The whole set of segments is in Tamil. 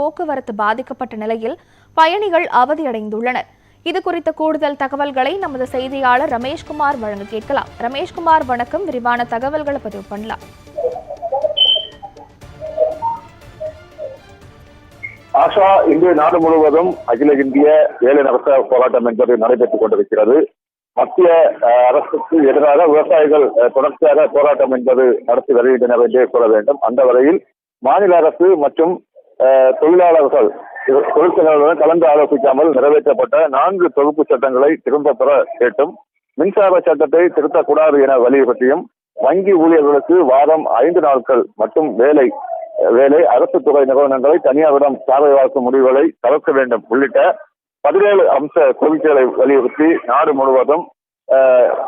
போக்குவரத்து பாதிக்கப்பட்ட நிலையில் பயணிகள் அவதியடைந்துள்ளனர். இது குறித்த கூடுதல் தகவல்களை நமது செய்தியாளர் ரமேஷ்குமார் வழங்க கேட்கலாம். ரமேஷ்குமார் வணக்கம். விரிவான தகவல்களை பதிவு பண்ணலாம். ஆஷா இன்று நாடு முழுவதும் அகில இந்திய வேலை நடத்த போராட்டம் என்பது நடைபெற்றுக் கொண்டிருக்கிறது. மத்திய அஹ், அரசுக்கு எதிராக விவசாயிகள் தொடர்ச்சியாக போராட்டம் என்பது நடத்தி வருகின்றனர் என்றே கூற வேண்டும். அந்த வகையில் மாநில அரசு மற்றும் தொழிலாளர்கள் தொழிற்சங்கங்களுடன் கலந்து ஆலோசிக்காமல் நிறைவேற்றப்பட்ட நான்கு தொகுப்பு சட்டங்களை திரும்ப பெற கேட்டும் மின்சார சட்டத்தை திருத்தக்கூடாது என வலியுறுத்தியும் வங்கி ஊழியர்களுக்கு வாரம் ஐந்து நாட்கள் மட்டும் வேலை வேலை அரசு துறை நிறுவனங்களை தனியாரிடம் சாலை வாக்கும் முடிவுகளை தவிர்க்க வேண்டும். உள்ளிட்ட பதினேழு அம்ச கோரிக்கைகளை வலியுறுத்தி நாடு முழுவதும்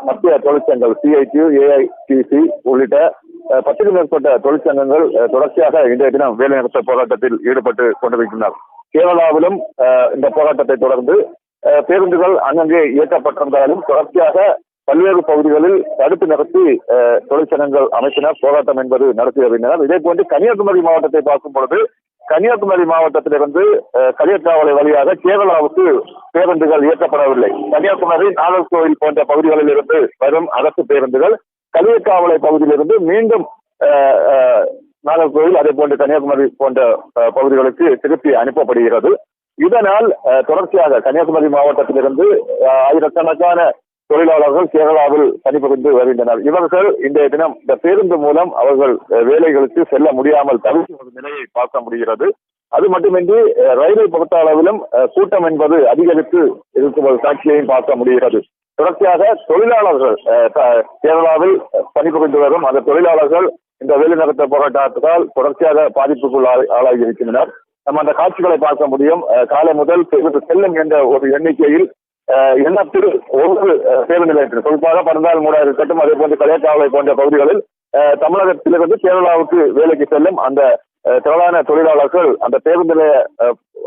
மத்திய தொழிற்சங்கங்கள் சிஐடி ஏஐடிசி உள்ளிட்ட பத்துக்கும் மேற்பட்ட தொழிற்சங்கங்கள் தொடர்ச்சியாக இன்றைய தினம் வேலைநிறுத்த போராட்டத்தில் ஈடுபட்டு கொண்டிருக்கின்றனர். கேரளாவிலும் இந்த போராட்டத்தை தொடர்ந்து பேருந்துகள் அங்கங்கே இயக்கப்பட்டிருந்தாலும் தொடர்ச்சியாக பல்வேறு பகுதிகளில் தடுத்து நடத்தி அஹ், தொழிற்சங்கங்கள் அமைப்பினர் போராட்டம் என்பது நடத்தி வருகின்றனர். இதே போன்று கன்னியாகுமரி மாவட்டத்தை பார்க்கும் பொழுது கன்னியாகுமரி மாவட்டத்திலிருந்து அஹ், வழியாக கேரளாவுக்கு பேருந்துகள் இயக்கப்படவில்லை. கன்னியாகுமரி நாகர்கோவில் போன்ற பகுதிகளில் இருந்து வரும் அரசு பேருந்துகள் கலியக்காவலை பகுதியிலிருந்து மீண்டும் நாகர்கோவில் அதே போன்ற கன்னியாகுமரி போன்ற பகுதிகளுக்கு திருப்பி அனுப்பப்படுகிறது. இதனால் தொடர்ச்சியாக கன்னியாகுமரி மாவட்டத்திலிருந்து ஆயிரக்கணக்கான தொழிலாளர்கள் கேரளாவில் பணிபுரிந்து வருகின்றனர். இவர்கள் இன்றைய தினம் இந்த பேருந்து மூலம் அவர்கள் வேலைகளுக்கு செல்ல முடியாமல் தவிர்த்து ஒரு நிலையை பார்க்க முடிகிறது. அது மட்டுமின்றி ரயிலை பொறுத்த அளவிலும் கூட்டம் என்பது அதிகரித்து இருக்கும் ஒரு காட்சியையும் பார்க்க முடிகிறது. தொடர்ச்சியாக தொழிலாளர்கள் கேரளாவில் பணிபுரிந்து வரும் அந்த தொழிலாளர்கள் இந்த வேலைநிறுத்த போராட்டத்தால் தொடர்ச்சியாக பாதிப்புக்குள் ஆளாகி இருக்கின்றனர். நம்ம அந்த காட்சிகளை பார்க்க முடியும். காலை முதல் செல்லும் என்ற ஒரு எண்ணிக்கையில் எண்ணத்தில் ஒவ்வொரு சேவை பேருந்து நிலையத்தில் குறிப்பாக பரந்தால் மூடா இருக்கட்டும் அதே போன்று கலையக்காவலை போன்ற பகுதிகளில் தமிழகத்திலிருந்து கேரளாவுக்கு வேலைக்கு செல்லும் அந்த திரளான தொழிலாளர்கள் அந்த பேருந்து நிலைய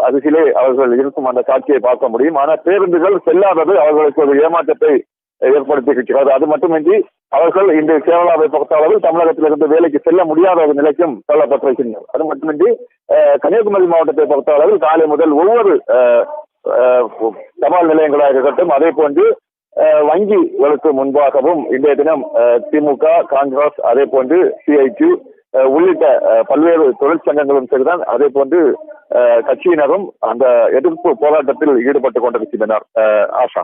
அருகிலே அவர்கள் இருக்கும் அந்த காட்சியை பார்க்க முடியும். ஆனால் பேருந்துகள் செல்லாதது அவர்களுக்கு ஒரு ஏமாற்றத்தை ஏற்படுத்தியிருக்கிறது. அது மட்டுமின்றி அவர்கள் இன்று கேரளாவை பொறுத்த அளவில் தமிழகத்திலிருந்து வேலைக்கு செல்ல முடியாத ஒரு நிலைக்கும் தள்ளப்பட்டிருக்கின்றனர். அது மட்டுமின்றி கன்னியாகுமரி மாவட்டத்தை பொறுத்த அளவில் காலை முதல் ஒவ்வொரு தபால் நிலையங்களாக இருக்கட்டும் அதே போன்று அஹ், வங்கிகளுக்கு முன்பாகவும் இன்றைய தினம் திமுக காங்கிரஸ் அதே போன்று சிஐடி உள்ளிட்ட பல்வேறு தொழிற்சங்கங்களும் சரிதான் அதே போன்று அஹ், கட்சியினரும் அந்த எதிர்ப்பு போராட்டத்தில் ஈடுபட்டுக் கொண்டிருக்கின்றனர். அஹ், ஆஷா.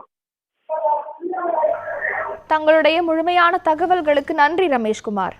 தங்களுடைய முழுமையான தகவல்களுக்கு நன்றி ரமேஷ்குமார்.